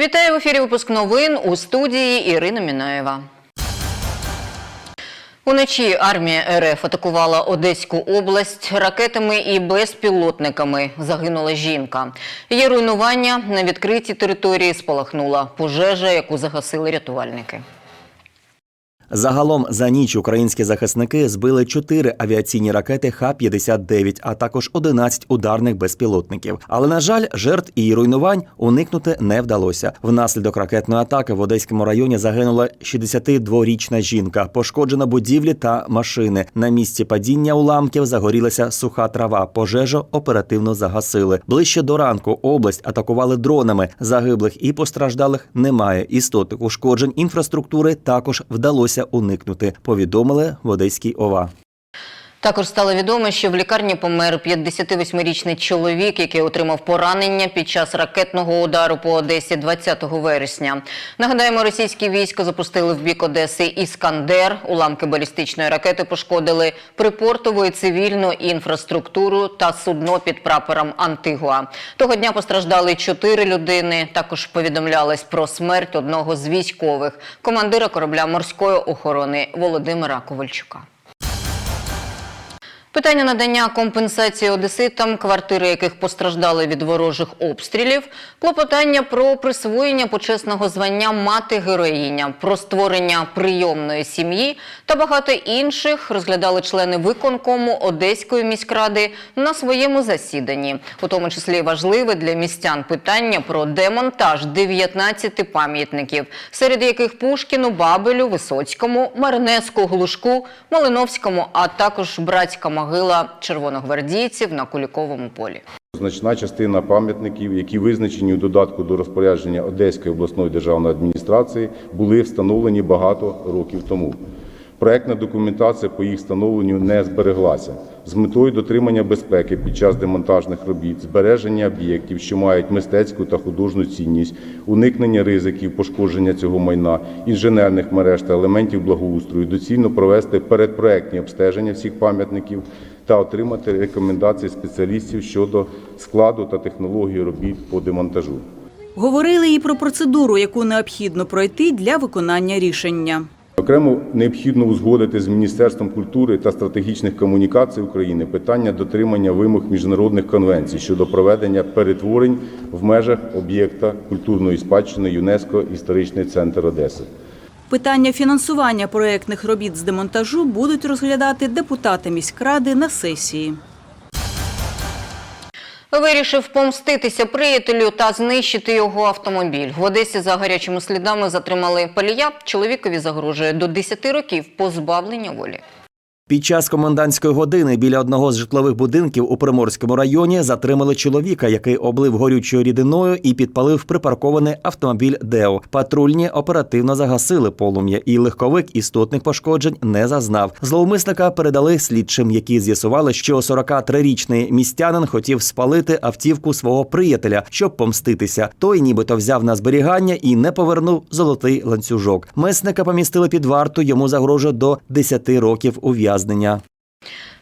Вітаю в ефірі. Випуск новин у студії Ірина Мінаєва. Уночі армія РФ атакувала Одеську область ракетами і безпілотниками. Загинула жінка. Є руйнування на відкритій території спалахнула пожежа, яку загасили рятувальники. Загалом за ніч українські захисники збили 4 авіаційні ракети Х-59, а також 11 ударних безпілотників. Але на жаль, жертв і руйнувань уникнути не вдалося. Внаслідок ракетної атаки в Одеському районі загинула 62-річна жінка. Пошкоджено будівлі та машини. На місці падіння уламків загорілася суха трава. Пожежу оперативно загасили. Ближче до ранку область атакували дронами. Загиблих і постраждалих немає. Істотних ушкоджень інфраструктури також вдалося уникнути. Повідомили в Одеській ОВА. Також стало відомо, що в лікарні помер 58-річний чоловік, який отримав поранення під час ракетного удару по Одесі 20 вересня. Нагадаємо, російські війська запустили в бік Одеси Іскандер. Уламки балістичної ракети пошкодили припортову і цивільну інфраструктуру та судно під прапором Антигуа. Того дня постраждали чотири людини. Також повідомлялось про смерть одного з військових командира корабля морської охорони Володимира Ковальчука. Питання надання компенсації одеситам, квартири яких постраждали від ворожих обстрілів, клопотання про присвоєння почесного звання мати героїня, про створення прийомної сім'ї та багато інших розглядали члени виконкому Одеської міськради на своєму засіданні, у тому числі важливе для містян питання про демонтаж 19 пам'ятників, серед яких Пушкіну, Бабелю, Висоцькому, Марнеску, Глушку, Малиновському, а також братська могила червоногвардійців на Куліковому полі. Значна частина пам'ятників, які визначені у додатку до розпорядження Одеської обласної державної адміністрації, були встановлені багато років тому. Проектна документація по їх встановленню не збереглася. З метою дотримання безпеки під час демонтажних робіт, збереження об'єктів, що мають мистецьку та художню цінність, уникнення ризиків пошкодження цього майна, інженерних мереж та елементів благоустрою, доцільно провести передпроектні обстеження всіх пам'ятників та отримати рекомендації спеціалістів щодо складу та технології робіт по демонтажу. Говорили і про процедуру, яку необхідно пройти для виконання рішення. Окремо необхідно узгодити з Міністерством культури та стратегічних комунікацій України питання дотримання вимог міжнародних конвенцій щодо проведення перетворень в межах об'єкта культурної спадщини ЮНЕСКО Історичний центр Одеси. Питання фінансування проєктних робіт з демонтажу будуть розглядати депутати міськради на сесії. Вирішив помститися приятелю та знищити його автомобіль. В Одесі за гарячими слідами затримали палія. Чоловікові загрожує до 10 років позбавлення волі. Під час комендантської години біля одного з житлових будинків у Приморському районі затримали чоловіка, який облив горючою рідиною і підпалив припаркований автомобіль Део. Патрульні оперативно загасили полум'я, і легковик істотних пошкоджень не зазнав. Зловмисника передали слідчим, які з'ясували, що 43-річний містянин хотів спалити автівку свого приятеля, щоб помститися. Той нібито взяв на зберігання і не повернув золотий ланцюжок. Месника помістили під варту. Йому загрожує до 10 років ув'язнення.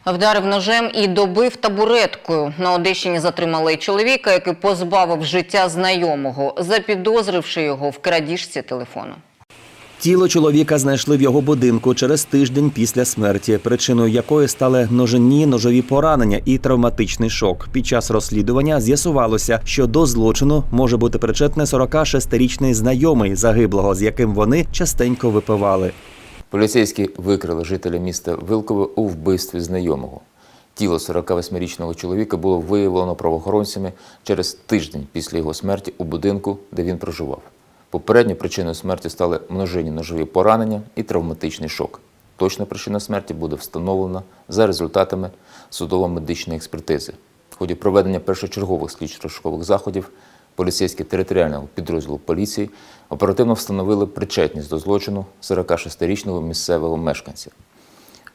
Вдарив ножем і добив табуреткою. На Одещині затримали чоловіка, який позбавив життя знайомого, запідозривши його в крадіжці телефону. Тіло чоловіка знайшли в його будинку через тиждень після смерті, причиною якої стали ножені, ножові поранення і травматичний шок. Під час розслідування з'ясувалося, що до злочину може бути причетний 46-річний знайомий загиблого, з яким вони частенько випивали. Поліцейські викрили жителя міста Вилкове у вбивстві знайомого. Тіло 48-річного чоловіка було виявлено правоохоронцями через тиждень після його смерті у будинку, де він проживав. Попередньою причиною смерті стали множинні ножові поранення і травматичний шок. Точна причина смерті буде встановлена за результатами судово-медичної експертизи. В ході проведення першочергових слідчо-розшукових заходів поліцейські територіального підрозділу поліції оперативно встановили причетність до злочину 46-річного місцевого мешканця.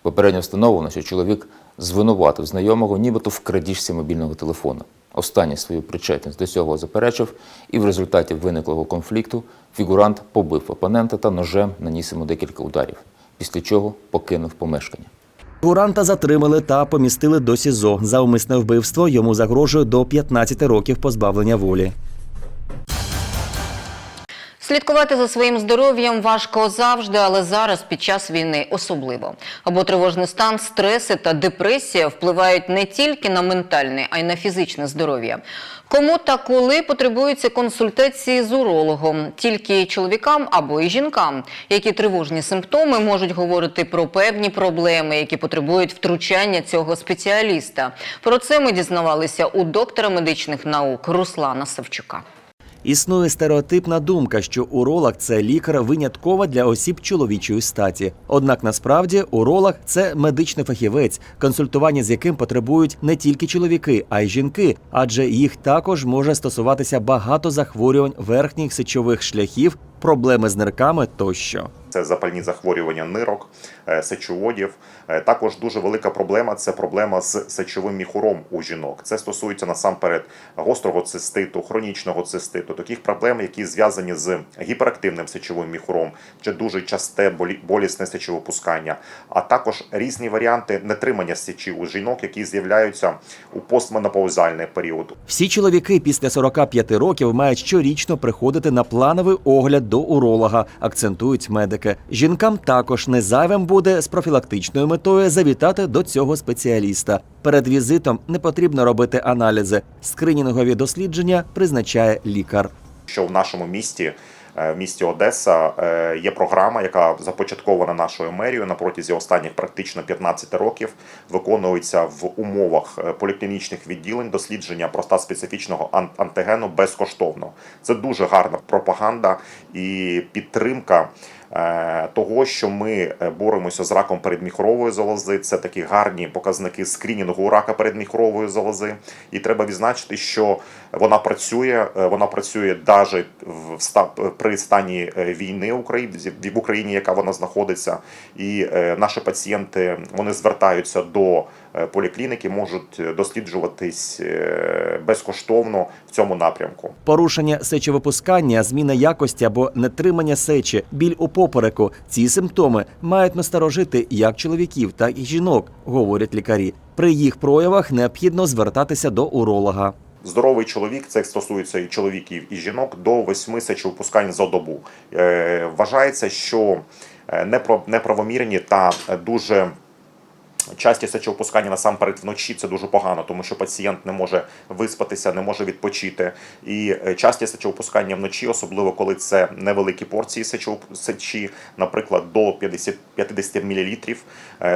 Попередньо встановлено, що чоловік звинуватив знайомого нібито в крадіжці мобільного телефону. Останній свою причетність до цього заперечив, і в результаті виниклого конфлікту фігурант побив опонента та ножем наніс йому декілька ударів, після чого покинув помешкання. Фігуранта затримали та помістили до СІЗО. За умисне вбивство йому загрожує до 15 років позбавлення волі. Слідкувати за своїм здоров'ям важко завжди, але зараз під час війни особливо. Або тривожний стан, стреси та депресія впливають не тільки на ментальне, а й на фізичне здоров'я. Кому та коли потребуються консультації з урологом? Тільки чоловікам або і жінкам, які тривожні симптоми можуть говорити про певні проблеми, які потребують втручання цього спеціаліста. Про це ми дізнавалися у доктора медичних наук Руслана Савчука. Існує стереотипна думка, що уролог це лікар винятково для осіб чоловічої статі. Однак насправді уролог це медичний фахівець, консультування з яким потребують не тільки чоловіки, а й жінки, адже їх також може стосуватися багато захворювань верхніх сечових шляхів, проблеми з нирками тощо. Це запальні захворювання нирок, е, сечоводів. Е, Також дуже велика проблема це проблема з сечовим міхуром у жінок. Це стосується насамперед гострого циститу, хронічного циститу, таких проблем, які зв'язані з гіперактивним сечовим міхуром, чи дуже часте болі- болісне сечовипускання, а також різні варіанти нетримання сечі у жінок, які з'являються у постменопаузальний період, Всі чоловіки після 45 років мають щорічно приходити на плановий огляд до уролога, акцентують медики. Жінкам також не зайвим буде з профілактичною метою завітати до цього спеціаліста. Перед візитом не потрібно робити аналізи. Скринінгові дослідження призначає лікар. що в нашому місті, е, в місті Одеса, е, є програма, яка започаткована нашою мерією на протязі останніх практично 15 років. Виконується в умовах е, поліклінічних відділень дослідження проста специфічного антигену безкоштовно. Це дуже гарна пропаганда і підтримка. Е, Того, що ми е, боремося з раком передміхрової залози, це такі гарні показники скрінінгу рака передміхрової залози. І треба відзначити, що вона працює. е, Вона працює навіть в при стані е, війни України в Україні, яка вона знаходиться. І е, наші пацієнти вони звертаються до поліклініки, можуть досліджуватись безкоштовно в цьому напрямку. Порушення сечовипускання, зміна якості або нетримання сечі, біль у попереку. Ці симптоми мають насторожити як чоловіків, так і жінок, говорять лікарі. При їх проявах необхідно звертатися до уролога. Здоровий чоловік, це стосується і чоловіків, і жінок, до восьми сечовипускань за добу. Е, Вважається, що е, неправомірні та дуже часті сечовипускання насамперед вночі це дуже погано, тому що пацієнт не може виспатися, не може відпочити. І е, часті сечовипускання вночі, особливо коли це невеликі порції сечі, наприклад, до 50, 50 мл,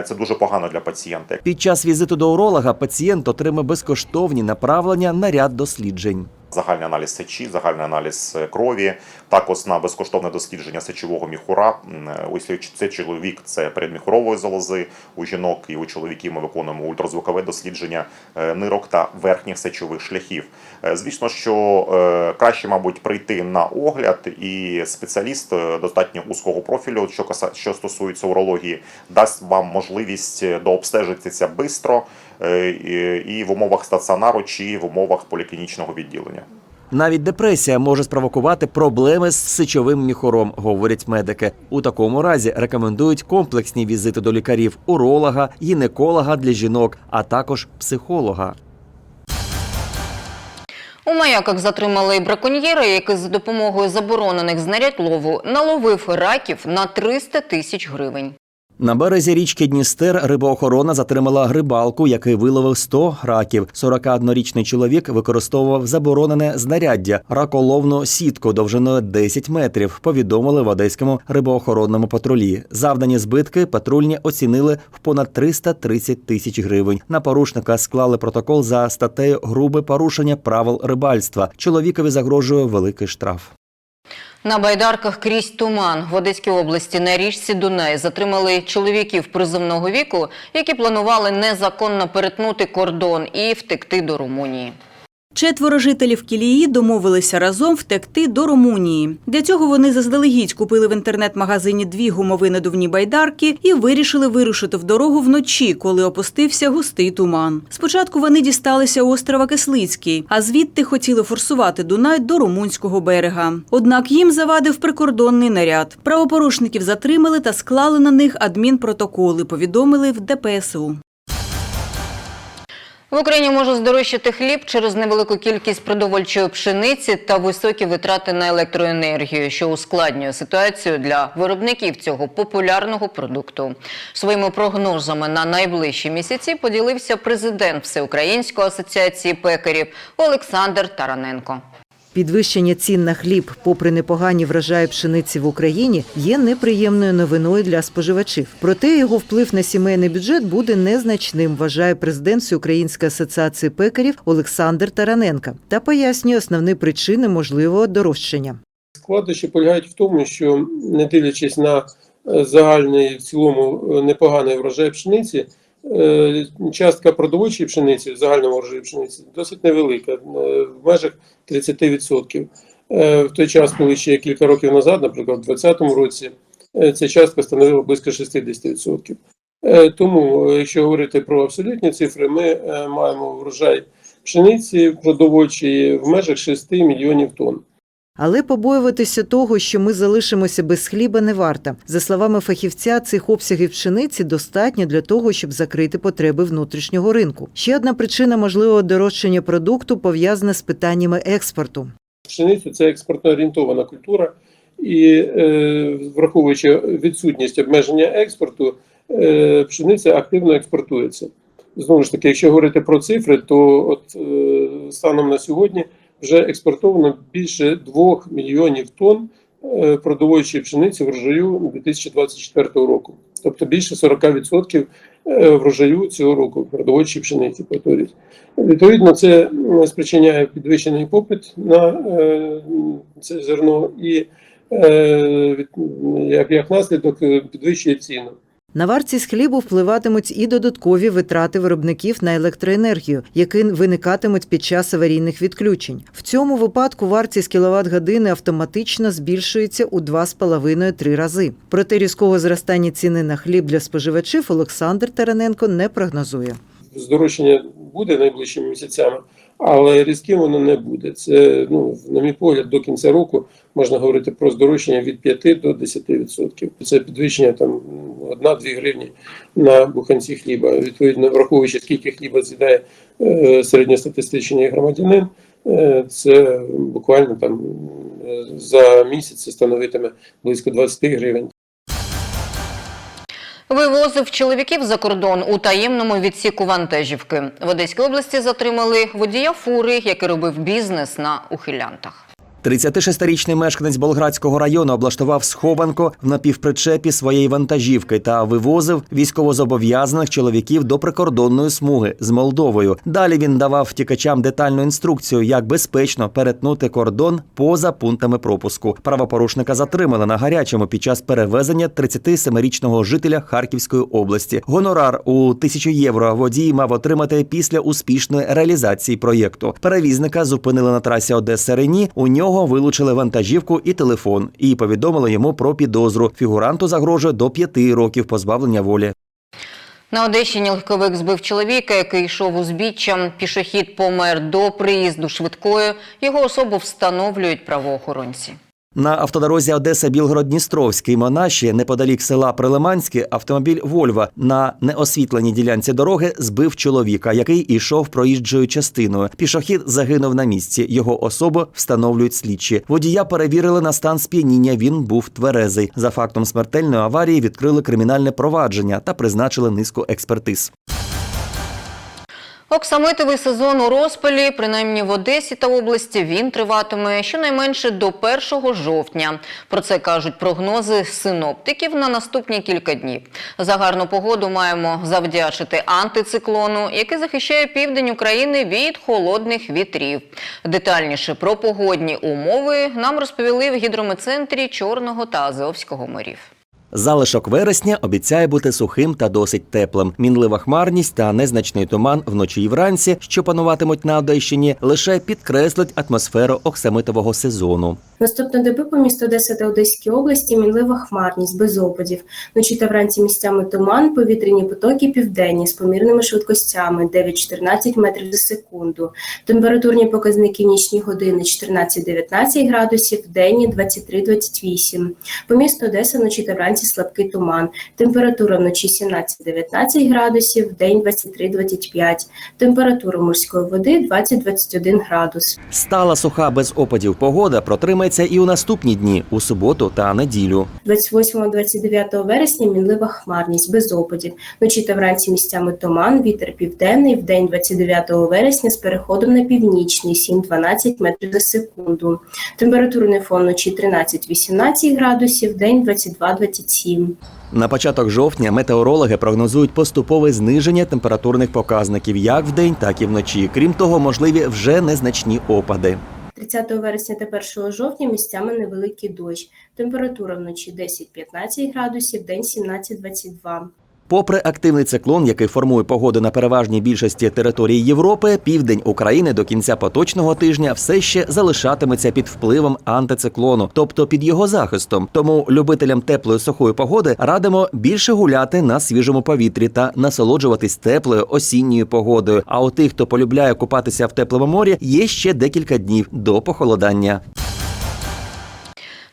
це дуже погано для пацієнта. Під час візиту до уролога пацієнт отримає безкоштовні направлення на ряд досліджень. Загальний аналіз сечі, загальний аналіз е, крові, також на безкоштовне дослідження сечового міхура. Е, Ось це чоловік, це передміхурової залози. У жінок і у чоловіків ми виконуємо ультразвукове дослідження е, нирок та верхніх сечових шляхів. Звісно, що краще, мабуть, прийти на огляд, і спеціаліст достатньо узкого профілю, що що стосується урології, дасть вам можливість дообстежитися швидко і і в умовах стаціонару чи в умовах поліклінічного відділення. Навіть депресія може спровокувати проблеми з сечовим міхуром, говорять медики. У такому разі рекомендують комплексні візити до лікарів, уролога, гінеколога для жінок, а також психолога. У маяках затримали браконьєра, який за допомогою заборонених знарядь лову наловив раків на 300 тисяч гривень. На березі річки Дністер рибоохорона затримала грибалку, який виловив 100 раків. 41-річний чоловік використовував заборонене знаряддя раколовну сітку довжиною 10 метрів. Повідомили в одеському рибоохоронному патрулі. Завдані збитки патрульні оцінили в понад 330 тисяч гривень. На порушника склали протокол за статтею грубе порушення правил рибальства. Чоловікові загрожує великий штраф. На байдарках крізь туман в Одеській області на річці Дунай затримали чоловіків призовного віку, які планували незаконно перетнути кордон і втекти до Румунії. Четверо жителів Кілії домовилися разом втекти до Румунії. Для цього вони заздалегідь купили в інтернет-магазині дві гумові надувні байдарки і вирішили вирушити в дорогу вночі, коли опустився густий туман. Спочатку вони дісталися острова Кислицький, а звідти хотіли форсувати Дунай до румунського берега. Однак їм завадив прикордонний наряд. Правопорушників затримали та склали на них адмінпротоколи. Повідомили в ДПСУ. В Україні може здорожчати хліб через невелику кількість продовольчої пшениці та високі витрати на електроенергію, що ускладнює ситуацію для виробників цього популярного продукту. Своїми прогнозами на найближчі місяці поділився президент Всеукраїнської асоціації пекарів Олександр Тараненко. Підвищення цін на хліб, попри непогані врожаї пшениці в Україні, є неприємною новиною для споживачів. Проте його вплив на сімейний бюджет буде незначним, вважає президент Всеукраїнської асоціації пекарів Олександр Тараненко та пояснює основні причини можливого дорожчання. Складнощі полягають в тому, що не дивлячись на е, загальний в цілому е, непоганий врожай пшениці, частка продовольчої пшениці врожаї пшениці досить невелика, е, в межах 30%. Е, В той час, коли ще кілька років назад, наприклад, у 2020 році, е, ця частка становила близько 60%. Е, Тому, е, якщо говорити про абсолютні цифри, ми е, маємо врожай пшениці продовольчої в межах 6 мільйонів тонн. Але побоюватися того, що ми залишимося без хліба, не варто. За словами фахівця, цих обсягів пшениці достатньо для того, щоб закрити потреби внутрішнього ринку. Ще одна причина можливого дорожчання продукту пов'язана з питаннями експорту. Пшениця це експортно орієнтована культура, і е, враховуючи відсутність обмеження експорту, е, пшениця активно експортується. Знову ж таки, якщо говорити про цифри, то от е, станом на сьогодні вже експортовано більше 2 мільйонів тонн е, продовольчої пшениці врожаю 2024 року. Тобто більше 40% е, врожаю цього року продовольчої пшениці. повторюсь. Відповідно, це спричиняє підвищений попит на е, це зерно і як, як наслідок підвищує ціну. На вартість хлібу впливатимуть і додаткові витрати виробників на електроенергію, які виникатимуть під час аварійних відключень. В цьому випадку вартість кіловат-години автоматично збільшується у 2,5-3 рази. Проте різкого зростання ціни на хліб для споживачів Олександр Тараненко не прогнозує. Здорожчання буде найближчими місяцями, але різким воно не буде. Це, ну, на мій погляд, до кінця року можна говорити про здорожчання від 5 до 10%. Це підвищення там 1-2 гривні на буханці хліба. Відповідно, враховуючи, скільки хліба з'їдає е, середньостатистичний громадянин, е, це буквально там е, за місяць це становитиме близько 20 гривень. Вивозив чоловіків за кордон у таємному відсіку вантажівки. В Одеській області затримали водія фури, який робив бізнес на ухилянтах. 36-річний мешканець Болградського району облаштував схованку в напівпричепі своєї вантажівки та вивозив військовозобов'язаних чоловіків до прикордонної смуги з Молдовою. Далі він давав втікачам детальну інструкцію, як безпечно перетнути кордон поза пунктами пропуску. Правопорушника затримали на гарячому під час перевезення 37-річного жителя Харківської області. Гонорар у тисячу євро водій мав отримати після успішної реалізації проєкту. Перевізника зупинили на трасі Одеса Рені. У нього вилучили вантажівку і телефон і повідомили йому про підозру. Фігуранту загрожує до п'яти років позбавлення волі. На Одещині легковик збив чоловіка, який йшов узбіччям. Пішохід помер до приїзду швидкої. Його особу встановлюють правоохоронці. На автодорозі Одеса Білгород-Дністровський Монаші, неподалік села Прилиманське, автомобіль Вольва на неосвітленій ділянці дороги збив чоловіка, який ішов проїжджою частиною. Пішохід загинув на місці. Його особу встановлюють слідчі. Водія перевірили на стан сп'яніння. Він був тверезий. За фактом смертельної аварії відкрили кримінальне провадження та призначили низку експертиз. Оксамитовий сезон у розпалі, принаймні в Одесі та області, він триватиме щонайменше до 1 жовтня. Про це кажуть прогнози синоптиків на наступні кілька днів. За гарну погоду маємо завдячити антициклону, який захищає південь України від холодних вітрів. Детальніше про погодні умови нам розповіли в гідрометцентрі Чорного та Азовського морів. Залишок вересня обіцяє бути сухим та досить теплим. Мінлива хмарність та незначний туман вночі і вранці, що пануватимуть на Одещині, лише підкреслить атмосферу оксамитового сезону. Наступної доби по місту Одеса та Одеській області мінлива хмарність, без опадів. Вночі та вранці місцями туман, повітряні потоки південні з помірними швидкостями 9-14 метрів за секунду. Температурні показники нічні години 14-19 градусів, денні 23-28. По місту Одеса вночі та вранці слабкий туман. Температура вночі 17-19 градусів, вдень 23-25. Температура морської води 20-21 градус. Стала суха без опадів погода протримається і у наступні дні у суботу та неділю. 28-29 вересня мінлива хмарність без опадів. Вночі та вранці місцями туман, вітер південний, в день 29 вересня з переходом на північний 7-12 метрів за секунду. Температурний фон вночі 13-18 градусів, день 22-27. На початок жовтня метеорологи прогнозують поступове зниження температурних показників як вдень, так і вночі. Крім того, можливі вже незначні опади. 30 вересня та 1 жовтня місцями невеликий дощ. Температура вночі 10-15 градусів, день 17-22. Попри активний циклон, який формує погоду на переважній більшості території Європи, південь України до кінця поточного тижня все ще залишатиметься під впливом антициклону, тобто під його захистом. Тому любителям теплої сухої погоди радимо більше гуляти на свіжому повітрі та насолоджуватись теплою осінньою погодою. А у тих, хто полюбляє купатися в теплому морі, є ще декілька днів до похолодання.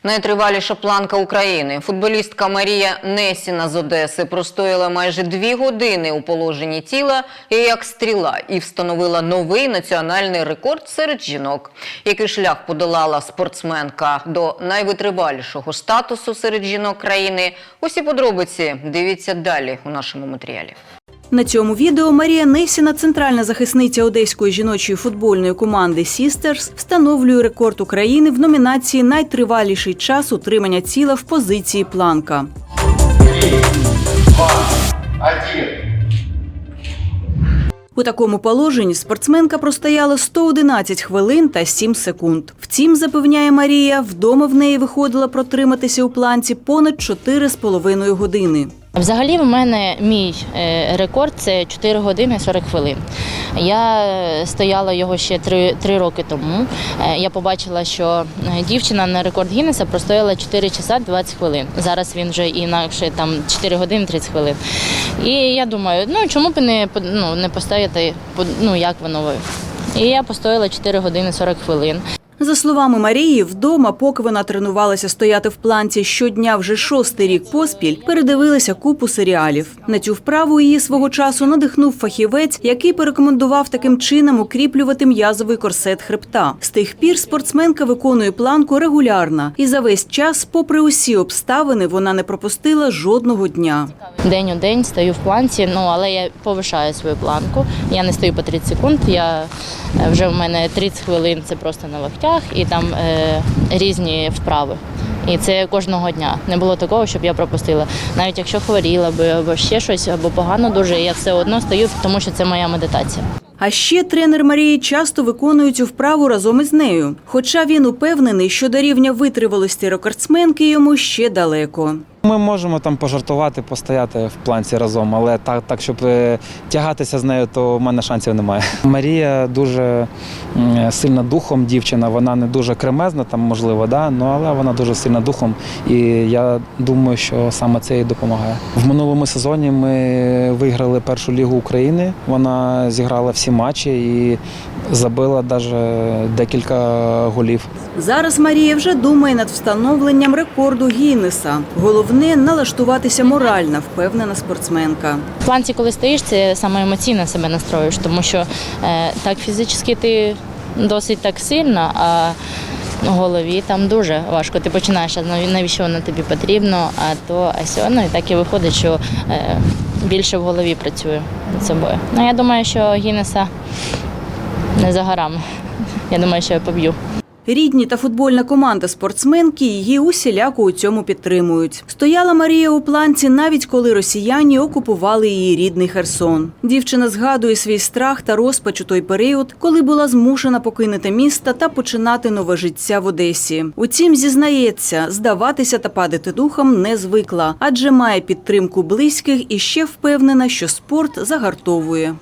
Найтриваліша планка України. Футболістка Марія Несіна з Одеси простояла майже дві години у положенні тіла і як стріла і встановила новий національний рекорд серед жінок. Який шлях подолала спортсменка до найвитривалішого статусу серед жінок країни? Усі подробиці дивіться далі у нашому матеріалі. На цьому відео Марія Несіна, центральна захисниця одеської жіночої футбольної команди Сістерс, встановлює рекорд України в номінації Найтриваліший час утримання тіла в позиції планка. У такому положенні спортсменка простояла 111 хвилин та 7 секунд. Втім, запевняє Марія, вдома в неї виходило протриматися у планці понад 4,5 години. Взагалі, в мене мій е, рекорд це 4 години 40 хвилин. Я е, стояла його ще 3, 3 роки тому. Е, Я побачила, що дівчина на рекорд Гіннеса простояла 4 часа 20 хвилин. Зараз він вже інакше там 4 години 30 хвилин. І я думаю, ну чому б не ну, не постояти, ну як воно. І я постояла 4 години 40 хвилин. За словами Марії, вдома, поки вона тренувалася стояти в планці щодня вже шостий рік поспіль, передивилася купу серіалів. На цю вправу її свого часу надихнув фахівець, який порекомендував таким чином укріплювати м'язовий корсет хребта. З тих пір спортсменка виконує планку регулярно, і за весь час, попри усі обставини, вона не пропустила жодного дня. День у день стою в планці, ну але я повишаю свою планку. Я не стою по 30 секунд. Я е, вже в мене 30 хвилин це просто на локтях і там е, різні вправи. І це кожного дня. Не було такого, щоб я пропустила. Навіть якщо хворіла би або ще щось, або погано дуже, я все одно стою, тому що це моя медитація. А ще тренер Марії часто виконує цю вправу разом із нею. Хоча він упевнений, що до рівня витривалості рекордсменки йому ще далеко. Ми можемо там пожартувати, постояти в планці разом, але так, так щоб е, тягатися з нею, то в мене шансів немає. Марія дуже сильна духом дівчина, вона не дуже кремезна, там можливо, да? ну, але вона дуже сильна духом. І я думаю, що саме це їй допомагає. В минулому сезоні ми виграли першу лігу України. Вона зіграла всі матчі і забила навіть декілька голів. Зараз Марія вже думає над встановленням рекорду Гіннеса. Головне налаштуватися морально, впевнена спортсменка. В планці, коли стоїш, це саме емоційно себе настроїш, тому що е, так фізично ти досить так сильно, а голові там дуже важко. Ти починаєш, навіщо воно тобі потрібно, а то а сьогодні. Ну і так і виходить, що е, більше в голові працює над собою. Ну я думаю, що Гіннеса не за горами. Я думаю, що я поб'ю. Рідні та футбольна команда спортсменки її усіляко у цьому підтримують. Стояла Марія у планці навіть коли росіяни окупували її рідний Херсон. Дівчина згадує свій страх та розпач у той період, коли була змушена покинути місто та починати нове життя в Одесі. Утім, зізнається, здаватися та падати духом не звикла, адже має підтримку близьких і ще впевнена, що спорт загартовує.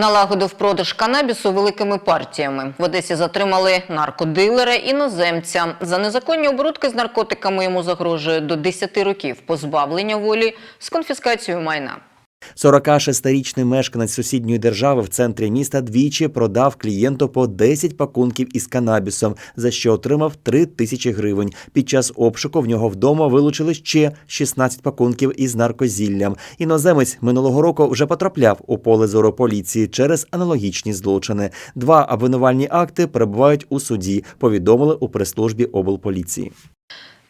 Налагодив продаж канабісу великими партіями. В Одесі затримали наркодилера іноземця. За незаконні оборудки з наркотиками йому загрожує до 10 років позбавлення волі з конфіскацією майна. 46-річний мешканець сусідньої держави в центрі міста двічі продав клієнту по 10 пакунків із канабісом, за що отримав 3 тисячі гривень. Під час обшуку в нього вдома вилучили ще 16 пакунків із наркозіллям. Іноземець минулого року вже потрапляв у поле зору поліції через аналогічні злочини. Два обвинувальні акти перебувають у суді. Повідомили у прес-службі облполіції.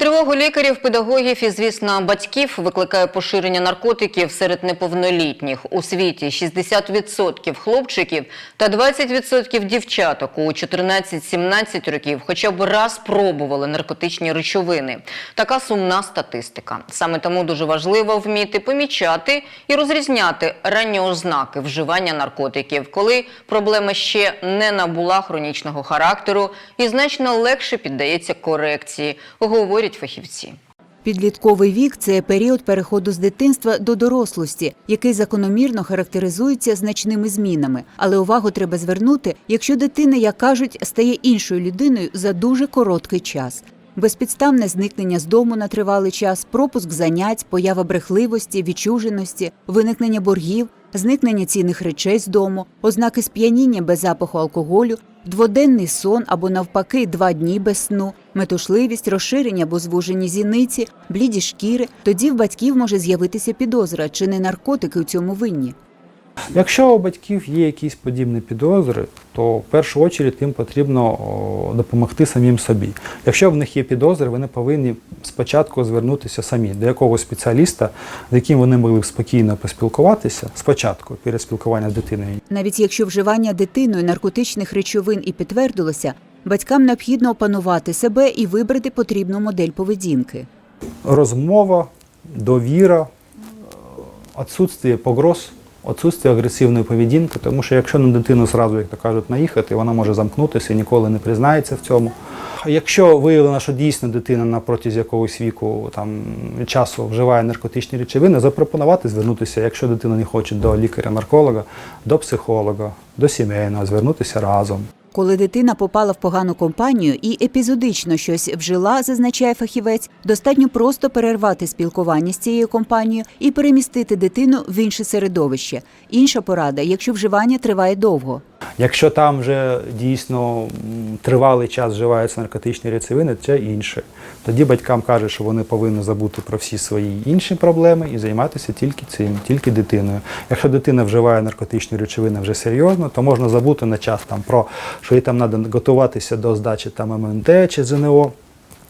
Тривогу лікарів, педагогів і, звісно, батьків викликає поширення наркотиків серед неповнолітніх. У світі 60% хлопчиків та 20% дівчаток у 14-17 років хоча б раз пробували наркотичні речовини. Така сумна статистика. Саме тому дуже важливо вміти помічати і розрізняти ранні ознаки вживання наркотиків, коли проблема ще не набула хронічного характеру і значно легше піддається корекції, говорять фахівці. Підлітковий вік це період переходу з дитинства до дорослості, який закономірно характеризується значними змінами. Але увагу треба звернути, якщо дитина, як кажуть, стає іншою людиною за дуже короткий час. Безпідставне зникнення з дому на тривалий час, пропуск занять, поява брехливості, відчуженості, виникнення боргів, зникнення цінних речей з дому, ознаки сп'яніння без запаху алкоголю, дводенний сон або навпаки два дні без сну, метушливість, розширення або звужені зіниці, бліді шкіри. Тоді в батьків може з'явитися підозра, чи не наркотики у цьому винні. Якщо у батьків є якісь подібні підозри, то в першу чергу їм потрібно допомогти самим собі. Якщо в них є підозри, вони повинні спочатку звернутися самі до якогось спеціаліста, з яким вони могли б спокійно поспілкуватися спочатку перед спілкуванням з дитиною. Навіть якщо вживання дитиною наркотичних речовин і підтвердилося, батькам необхідно опанувати себе і вибрати потрібну модель поведінки. Розмова, довіра, відсутствие погроз, відсутствие агресивної поведінки, тому що якщо на дитину зразу, як то кажуть, наїхати, вона може замкнутися і ніколи не признається в цьому. Якщо виявлено, що дійсно дитина на протязі якогось віку там часу вживає наркотичні речовини, запропонувати звернутися, якщо дитина не хоче до лікаря-нарколога, до психолога, до сімейного, звернутися разом. Коли дитина попала в погану компанію і епізодично щось вжила, зазначає фахівець, достатньо просто перервати спілкування з цією компанією і перемістити дитину в інше середовище. Інша порада, якщо вживання триває довго. Якщо там вже дійсно тривалий час вживаються наркотичні речовини, це інше. Тоді батькам кажуть, що вони повинні забути про всі свої інші проблеми і займатися тільки цим, тільки дитиною. Якщо дитина вживає наркотичні речовини вже серйозно, то можна забути на час там про що їй там треба готуватися до здачі там МНТ чи ЗНО.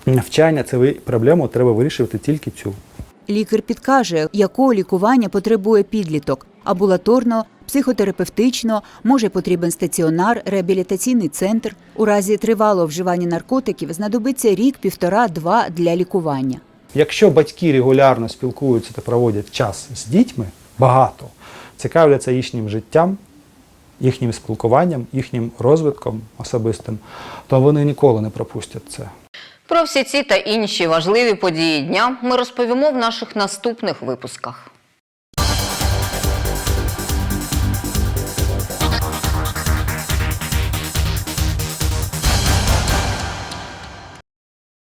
Навчання це проблему треба вирішувати тільки цю. Лікар підкаже, якого лікування потребує підліток амбулаторного, психотерапевтичного, може потрібен стаціонар, реабілітаційний центр. У разі тривалого вживання наркотиків знадобиться рік, півтора-два для лікування. Якщо батьки регулярно спілкуються та проводять час з дітьми, багато цікавляться їхнім життям, їхнім спілкуванням, їхнім розвитком особистим, то вони ніколи не пропустять це. Про всі ці та інші важливі події дня ми розповімо в наших наступних випусках.